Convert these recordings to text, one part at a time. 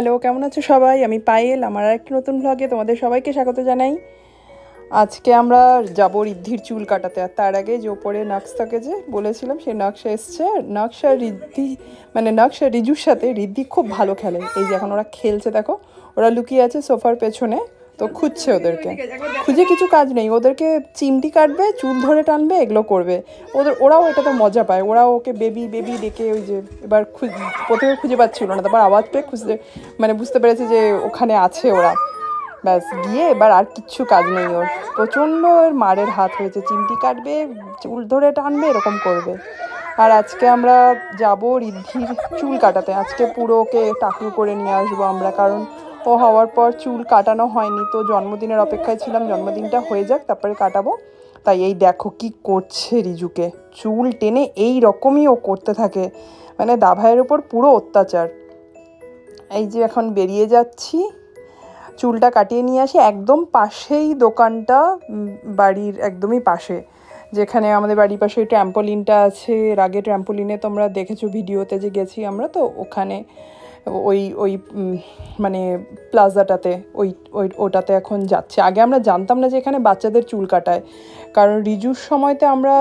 Hello, কেমন আছো সবাই? আমি পায়েল, আমার আর একটি নতুন ভ্লগে তোমাদের সবাইকে স্বাগত জানাই। আজকে আমরা যাব ঋদ্ধির চুল কাটাতে, আর তার আগে যে ওপরে নাক্স থাকে যে বলেছিলাম সে নকশা এসছে। নকশা ঋদ্ধি মানে নকশা রিজুর সাথে ঋদ্ধি খুব ভালো খেলে। এই যে এখন ওরা খেলছে, দেখো, ওরা লুকিয়ে আছে সোফার পেছনে। তো খুঁজছে ওদেরকে। খুঁজে কিছু কাজ নেই। ওদেরকে চিমটি কাটবে, চুল ধরে টানবে, এগুলো করবে। ওদের, ওরাও এটাতে মজা পায়। ওরাও ওকে বেবি বেবি ডেকে ওই যে এবার খুঁজ, প্রথমে খুঁজে পাচ্ছিল না, তারপর আওয়াজ পেয়ে খুঁজতে মানে বুঝতে পেরেছে যে ওখানে আছে ওরা। ব্যাস, গিয়ে এবার আর কিচ্ছু কাজ নেই ওর। প্রচণ্ড ওর মারের হাত হয়েছে। চিমটি কাটবে, চুল ধরে টানবে, এরকম করবে। আর আজকে আমরা যাব রিদ্ধির চুল কাটাতে। আজকে পুরো ওকে টাকলু করে নিয়ে আসব আমরা, কারণ ও হওয়ার পর চুল কাটানো হয়নি। তো জন্মদিনের অপেক্ষায় ছিলাম, জন্মদিনটা হয়ে যাক, তারপরে কাটাবো। তাই এই দেখো কি করছে রিজুকে। চুল টেনে এই রকমই ও করতে থাকে। মানে দাভাইয়ের ওপর পুরো অত্যাচার। এই যে এখন বেরিয়ে যাচ্ছি। চুলটা কাটিয়ে নিয়ে আসি। একদম পাশেই দোকানটা বাড়ির একদমই পাশে। যেখানে আমাদের বাড়ির পাশে ট্র্যাম্পোলিনটা আছে। এর আগে ট্র্যাম্পোলিনে তোমরা দেখেছ ভিডিওতে যে গেছি আমরা, তো ওখানে ওই ওই মানে প্লাজাটাতে, ওই ওই, ওটাতে এখন যাচ্ছে। আগে আমরা জানতাম না যে এখানে বাচ্চাদের চুল কাটায়। কারণ রিজুর সময়তে আমরা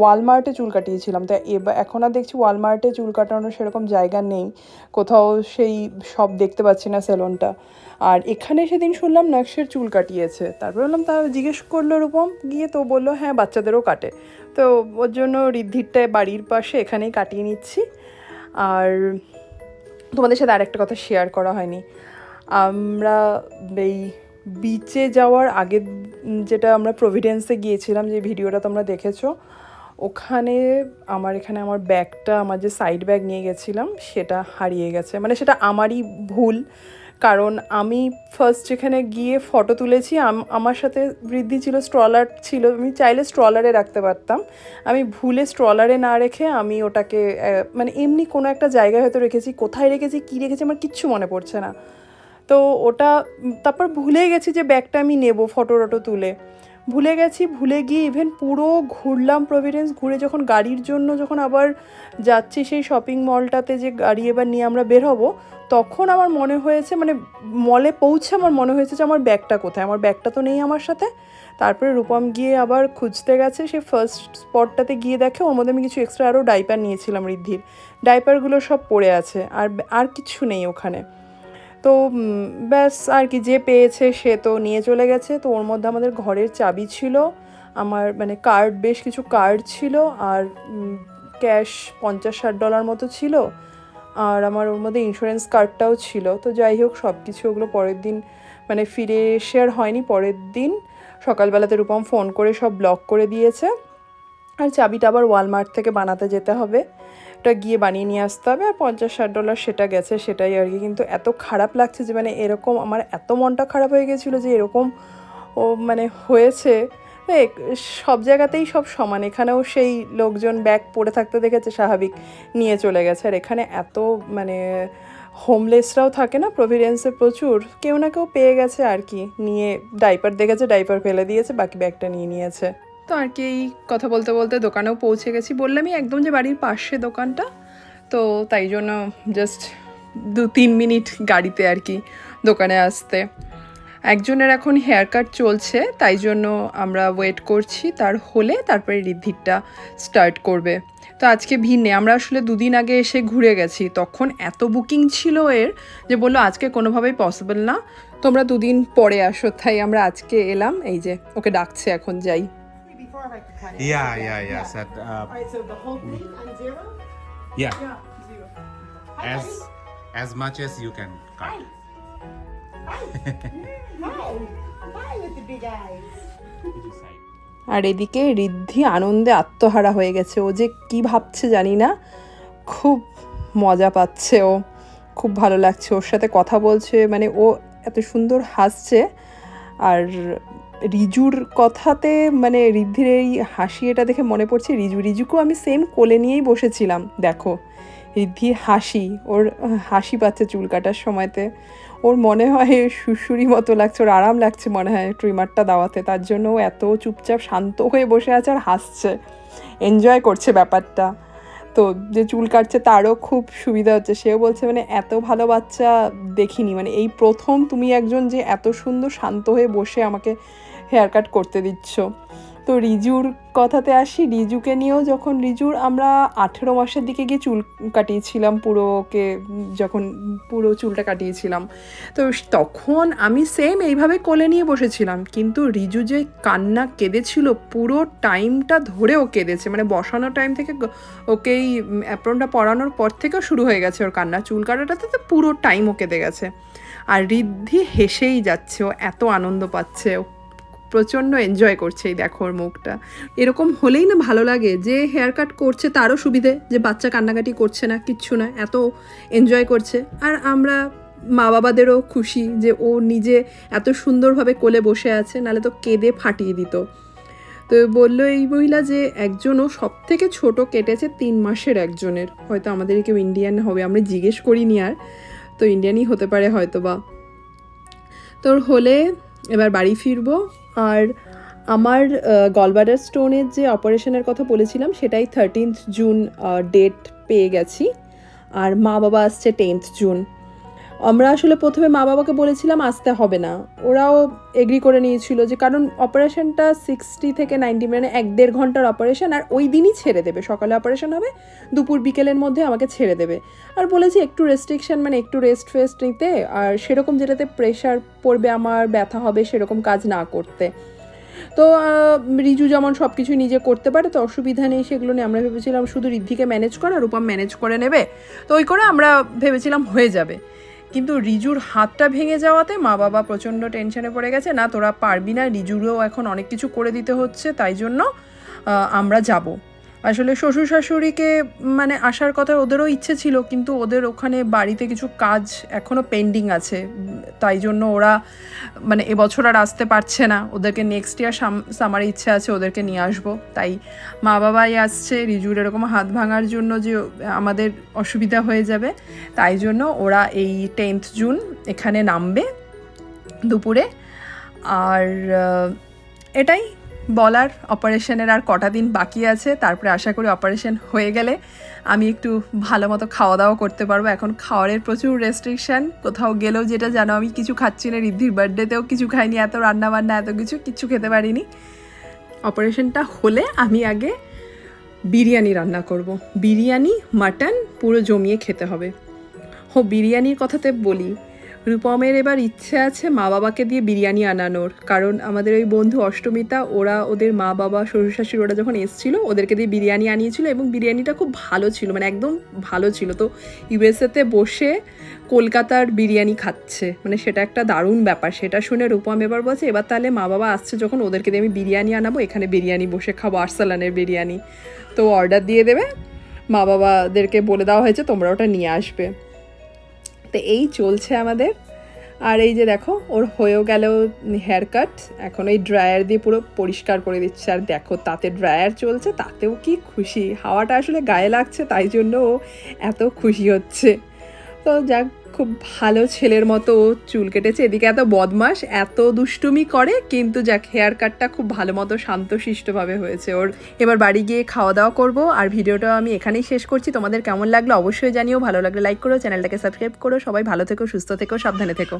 ওয়ালমার্টে চুল কাটিয়েছিলাম। তো এবার এখন আর দেখছি ওয়ালমার্টে চুল কাটানোর সেরকম জায়গা নেই। কোথাও সেই সব দেখতে পাচ্ছি না সেলুনটা আর এখানে সেদিন শুনলাম নকশের চুল কাটিয়েছে। তারপর বললাম, তা জিজ্ঞেস করল রূপম, গিয়ে তো বলল হ্যাঁ বাচ্চাদেরও কাটে। তো ওর জন্য রিদ্ধিরটায় বাড়ির পাশে এখানেই কাটিয়ে নিচ্ছি। আর তোমাদের সাথে আরেকটা কথা শেয়ার করা হয়নি। আমরা এই বিচে যাওয়ার আগে যেটা আমরা প্রভিডেন্সে গিয়েছিলাম, যে ভিডিওটা তোমরা দেখেছ, ওখানে আমার এখানে আমার ব্যাগটা আমার যে সাইড ব্যাগ নিয়ে গেছিলাম, সেটা হারিয়ে গেছে। মানে সেটা আমারই ভুল। কারণ আমি ফার্স্ট যেখানে গিয়ে ফটো তুলেছি, আম- আমার সাথে বৃদ্ধি ছিল স্ট্রলার ছিল, আমি চাইলে স্ট্রলারে রাখতে পারতাম। আমি ভুলে স্ট্রলারে না রেখে আমি ওটাকে মানে এমনি কোনো একটা জায়গায় হয়তো রেখেছি, কোথায় রেখেছি, কী রেখেছি, আমার কিচ্ছু মনে পড়ছে না। তো ওটা তারপর ভুলে গেছি যে ব্যাগটা আমি নেব ফটো টটো তুলে। ভুলে গেছি, ভুলে গিয়ে ইভেন পুরো ঘুরলাম প্রভিডেন্স ঘুরে যখন গাড়ির জন্য যখন আবার যাচ্ছি সেই শপিং মলটাতে যে গাড়ি এবার নিয়ে আমরা বের হব, তখন আমার মনে হয়েছে মানে মলে পৌঁছে আমার মনে হয়েছে যে আমার ব্যাগটা কোথায়? আমার ব্যাগটা তো নেই আমার সাথে। তারপরে রূপম গিয়ে আবার খুঁজতে গেছে, সে ফার্স্ট স্পটটাতে গিয়ে দেখে ওর মধ্যে আমি কিছু এক্সট্রা আরও ডাইপার নিয়েছিলাম ঋদ্ধির। ডাইপারগুলো সব পড়ে আছে, আর আর কিছু নেই ওখানে। তো ব্যাস, আর কি যে পেয়েছে সে তো নিয়ে চলে গেছে। তো ওর মধ্যে আমাদের ঘরের চাবি ছিল, আমার মানে কার্ড বেশ কিছু কার্ড ছিল, আর ক্যাশ পঞ্চাশ ষাট ডলার মতো ছিল, আর আমার ওর মধ্যে ইন্স্যুরেন্স কার্ডটাও ছিল। তো যাই হোক সব কিছু ওগুলো পরের দিন মানে ফিরে এসে আর হয়নি, পরের দিন সকালবেলাতে রূপম ফোন করে সব ব্লক করে দিয়েছে। আর চাবিটা আবার ওয়ালমার্ট থেকে বানাতে যেতে হবে। ওটা গিয়ে বানিয়ে নিয়ে আসতে হবে আর পঞ্চাশ ষাট ডলার সেটা গেছে, সেটাই আর কি। কিন্তু এত খারাপ লাগছে যে মানে এরকম আমার এত মনটা খারাপ হয়ে গেছিল যে, এরকম, ও মানে হয়েছে। সব জায়গাতেই সব সমান। এখানেও সেই লোকজন ব্যাগ পড়ে থাকতে দেখেছে, স্বাভাবিক নিয়ে চলে গেছে। আর এখানে এত মানে হোমলেসরাও থাকে না প্রভিডেন্সে প্রচুর। কেউ না কেউ পেয়ে গেছে আর কি। নিয়ে ডাইপার দেখেছে ডাইপার ফেলে দিয়েছে, বাকি ব্যাগটা নিয়ে নিয়েছে। তো আর কি, এই কথা বলতে বলতে দোকানেও পৌঁছে গেছি। বললামই একদম যে বাড়ির পাশে দোকানটা। তো তাই জন্য জাস্ট দু তিন মিনিট গাড়িতে আর কি দোকানে আসতে। একজনের এখন হেয়ার কাট চলছে, তাই জন্য আমরা ওয়েট করছি। তার হলে তারপরে ঋদ্ধিরটা স্টার্ট করবে। তো আজকে ভিড় নেই, আমরা আসলে দুদিন আগে এসে ঘুরে গেছি। তখন এত বুকিং ছিল এর যে বলল আজকে কোনোভাবেই পসিবল না। তোমরা দুদিন পরে আসো, তাই আমরা আজকে এলাম। এই যে, ওকে ডাকছে এখন, যাই। Before I could cut it. Yeah, yeah, yeah. Said, uh, All right, so the whole thing on zero? yeah, Yeah, zero. Hi, as as much as you can cut. Hi. Hi. Hi with the big eyes. আর এদিকে ঋদ্ধি আনন্দে আত্মহারা হয়ে গেছে ও যে কি ভাবছে জানি না খুব মজা পাচ্ছে ও খুব ভালো লাগছে ওর সাথে কথা বলছে মানে ও এত সুন্দর হাসছে আর রিজুর কথাতে মানে ঋদ্ধির এই হাসি এটা দেখে মনে পড়ছে রিজু। রিজুকেও আমি সেম কোলে নিয়েই বসেছিলাম, দেখো। ঋদ্ধির হাসি, ওর হাসি পাচ্ছে চুল কাটার সময়তে। ওর মনে হয় সুশুরি মতো লাগছে, ওর আরাম লাগছে মনে হয় ট্রিমারটা দাওয়াতে। তার জন্য ও এত চুপচাপ শান্ত হয়ে বসে আছে আর হাসছে। এনজয় করছে ব্যাপারটা। তো যে চুল কাটছে তারও খুব সুবিধা হচ্ছে। সেও বলছে মানে এত ভালো বাচ্চা দেখিনি। মানে এই প্রথম তুমি একজন যে এত সুন্দর শান্ত হয়ে বসে আমাকে হেয়ার কাট করতে দিচ্ছ। তো রিজুর কথাতে আসি, রিজুকে নিয়েও যখন রিজুর আমরা আঠেরো মাসের দিকে গিয়ে চুল কাটিয়েছিলাম পুরো ওকে, যখন পুরো চুলটা কাটিয়েছিলাম। তো তখন আমি সেম এইভাবে কোলে নিয়ে বসেছিলাম, কিন্তু রিজু যে কান্না কেঁদেছিল, পুরো টাইমটা ধরে ও কেঁদেছে। মানে বসানোর টাইম থেকে ওকে এই অ্যাপ্রনটা পরানোর পর থেকেও শুরু হয়ে গেছে ওর কান্না। চুল কাটাটাতে তো পুরো টাইম ও কেঁদে গেছে। আর রিদ্ধি হেসেই যাচ্ছে, ও এত আনন্দ পাচ্ছে, ও প্রচণ্ড এনজয় করছে এই দেখো ওর মুখটা। এরকম হলেই না ভালো লাগে যে হেয়ার কাট করছে তারও সুবিধে, যে বাচ্চা কান্নাকাটি করছে না, কিচ্ছু না, এত এনজয় করছে। আর আমরা মা বাবাদেরও খুশি যে ও নিজে এত সুন্দরভাবে কোলে বসে আছে নাহলে তো কেঁদে ফাটিয়ে দিত। তো বলল এই মহিলা যে একজনও সব থেকে ছোট কেটেছে তিন মাসের একজনের। হয়তো আমাদের কেউ ইন্ডিয়ান হবে, আমরা জিজ্ঞেস করিনি আর। তো ইন্ডিয়ানই হতে পারে হয়তো বা তোর হলে এবার বাড়ি ফিরবো আর আমার গলবাডার স্টোনের যে অপারেশনের কথা বলেছিলাম, সেটাই থার্টিন্থ জুন ডেট পেয়ে গেছি। আর মা বাবা আসছে টেন্থ জুন আমরা আসলে প্রথমে মা বাবাকে বলেছিলাম আসতে হবে না। ওরাও এগ্রি করে নিয়েছিল যে কারণ অপারেশনটা সিক্সটি থেকে নাইনটি মানে এক দেড় ঘণ্টার অপারেশন আর ওই দিনই ছেড়ে দেবে। সকালে অপারেশন হবে, দুপুর, বিকেলের মধ্যে আমাকে ছেড়ে দেবে। আর বলেছি একটু রেস্ট্রিকশন মানে একটু রেস্ট ফেস্ট নিতে আর সেরকম যেটাতে প্রেশার পড়বে, আমার ব্যথা হবে সেরকম কাজ না করতে। তো রিজু যেমন সব কিছু নিজে করতে পারে, তো অসুবিধা নেই সেগুলো নিয়ে। আমরা ভেবেছিলাম শুধু রিদ্ধিকে ম্যানেজ করা রূপম ম্যানেজ করে নেবে। তো ওই করে আমরা ভেবেছিলাম হয়ে যাবে। কিন্তু রিজুর হাতটা ভেঙে যাওয়াতে মা বাবা প্রচণ্ড টেনশনে পড়ে গেছে, না, তোরা পারবি না, রিজুরও এখন অনেক কিছু করে দিতে হচ্ছে, তাই জন্য আমরা যাব। আসলে শ্বশুর শাশুড়িকে মানে আসার কথা ওদেরও ইচ্ছে ছিল, কিন্তু ওদের ওখানে বাড়িতে কিছু কাজ এখনও পেন্ডিং আছে। তাই জন্য ওরা মানে এবছর আর আসতে পারছে না। ওদেরকে নেক্সট ইয়ার সামার ইচ্ছে আছে ওদেরকে নিয়ে আসব। তাই মা বাবাই আসছে, রিজুর এরকম হাত ভাঙার জন্য যে আমাদের অসুবিধা হয়ে যাবে। তাই জন্য ওরা এই টেন্থ জুন এখানে নামবে দুপুরে। আর এটাই বলার অপারেশনের আর কটা দিন বাকি আছে, তারপরে আশা করি অপারেশন হয়ে গেলে আমি একটু ভালো মতো খাওয়া দাওয়া করতে পারব। এখন খাওয়ারের প্রচুর রেস্ট্রিকশান কোথাও গেলেও যেটা জানো আমি কিছু খাচ্ছি না রিদ্ধির বার্থডেতেও কিছু খাইনি, এত রান্না বান্না এত কিছু, কিচ্ছু খেতে পারিনি। অপারেশনটা হলে আমি আগে বিরিয়ানি রান্না করব। বিরিয়ানি, মাটন পুরো জমিয়ে খেতে হবে। হো বিরিয়ানির কথাতে বলি রূপমের এবার ইচ্ছে আছে মা বাবাকে দিয়ে বিরিয়ানি আনানোর। কারণ আমাদের ওই বন্ধু অষ্টমিতা, ওরা ওদের মা বাবা শ্বশুর শাশুড়ি ওরা যখন এসেছিল, ওদেরকে দিয়ে বিরিয়ানি আনিয়েছিল এবং বিরিয়ানিটা খুব ভালো ছিল মানে একদম ভালো ছিল। তো ইউএসএতে বসে কলকাতার বিরিয়ানি খাচ্ছে। মানে সেটা একটা দারুণ ব্যাপার। সেটা শুনে রূপম এবার বলছে, এবার তাহলে মা বাবা আসছে যখন ওদেরকে দিয়ে আমি বিরিয়ানি আনাবো, এখানে বিরিয়ানি বসে খাব, আর্সালানের বিরিয়ানি। তো অর্ডার দিয়ে দেবে। মা বাবাদেরকে বলে দেওয়া হয়েছে, তোমরা ওটা নিয়ে আসবে। তো এই চলছে আমাদের। আর এই যে দেখো, ওর হয়েও গেল হেয়ার কাট এখন ওই ড্রায়ার দিয়ে পুরো পরিষ্কার করে দিচ্ছে। আর দেখো, তাতে ড্রায়ার চলছে, তাতেও কি খুশি। হাওয়াটা আসলে গায়ে লাগছে, তাই জন্য ও এত খুশি হচ্ছে। তো যাক খুব ভালো ছেলের মতো চুল কেটেছে। এদিকে এত বদমাস এত দুষ্টুমি করে, কিন্তু যাক হেয়ার কাটটা খুব ভালো মতো শান্তশিষ্টভাবে হয়েছে ওর। এবার বাড়ি গিয়ে খাওয়া দাওয়া করব। আর ভিডিওটা আমি এখানেই শেষ করছি। তোমাদের কেমন লাগল অবশ্যই জানিও। ভালো লাগলে লাইক করো, চ্যানেলটাকে সাবস্ক্রাইব করো। সবাই ভালো থেকো, সুস্থ থেকো, সাবধানে থেকো।